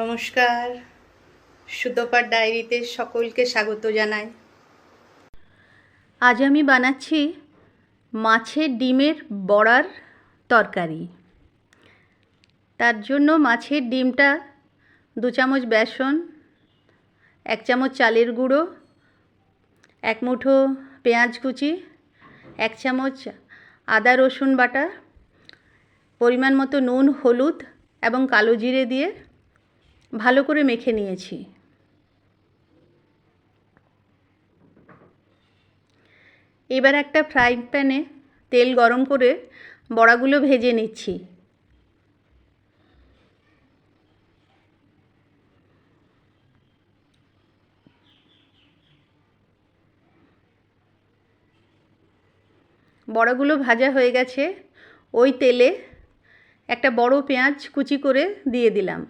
নমস্কার। সুতোপার ডায়েরিতে সকলকে স্বাগত জানাই। আজ আমি বানাচ্ছি মাছের ডিমের বড়ার তরকারি। তার জন্য মাছের ডিমটা দু চামচ বেসন, এক চামচ চালের গুঁড়ো, এক মুঠো পেঁয়াজ কুচি, এক চামচ আদা রসুন বাটা, পরিমাণ মতো নুন, হলুদ এবং কালো জিরে দিয়ে ভালো করে মেখে নিয়েছি। এবার একটা ফ্রাই প্যানে তেল গরম করে বড়াগুলো ভেজে নিচ্ছি। বড়াগুলো ভাজা হয়ে গেছে। ওই তেলে একটা বড় পেঁয়াজ কুচি করে দিয়ে দিলাম।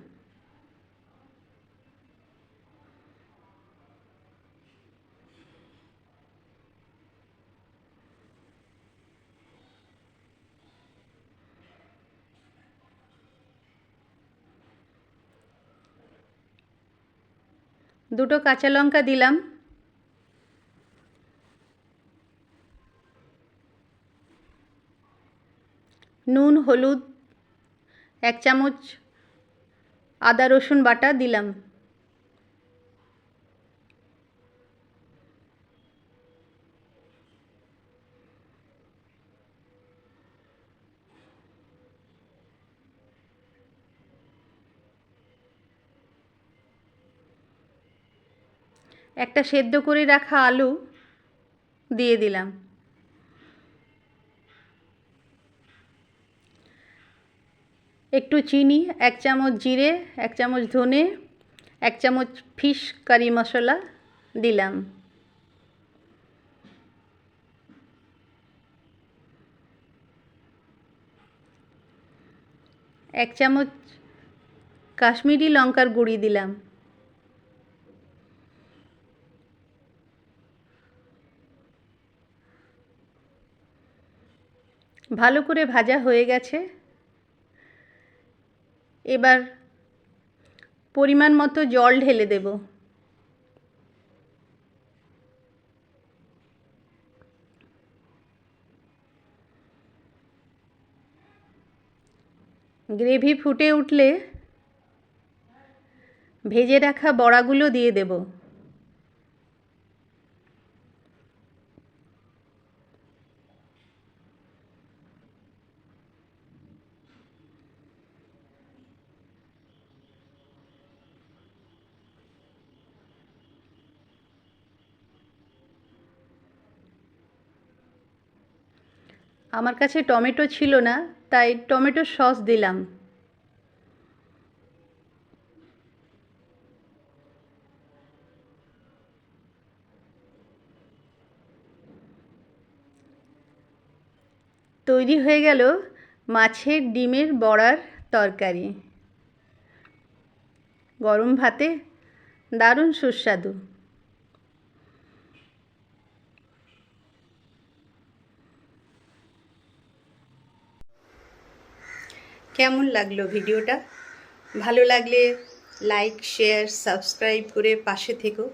দুটো কাঁচা লঙ্কা দিলাম। নুন হলুদ এক চামচ আদা রসুন বাটা দিলাম। একটা সেদ্ধ করে রাখা আলু দিয়ে দিলাম। একটু চিনি, এক চামচ জিরে, এক চামচ ধনে, এক চামচ ফিশ কারি মশলা দিলাম। এক চামচ কাশ্মীরি লঙ্কার গুঁড়ি দিলাম। ভালো করে ভাজা হয়ে গেছে। এবার পরিমাণ মতো জল ঢেলে দেব। গ্রেভি ফুটে উঠলে ভেজে রাখা বড়াগুলো দিয়ে দেব। আমার কাছে টমেটো ছিল না, তাই টমেটো সস দিলাম। তৈরি হয়ে গেল মাছের ডিমের বড়ার তরকারি। গরম ভাতে দারুণ সুস্বাদু। কেমন লাগল ভিডিওটা? ভালো লাগলে লাইক শেয়ার সাবস্ক্রাইব করে পাশে থেকো।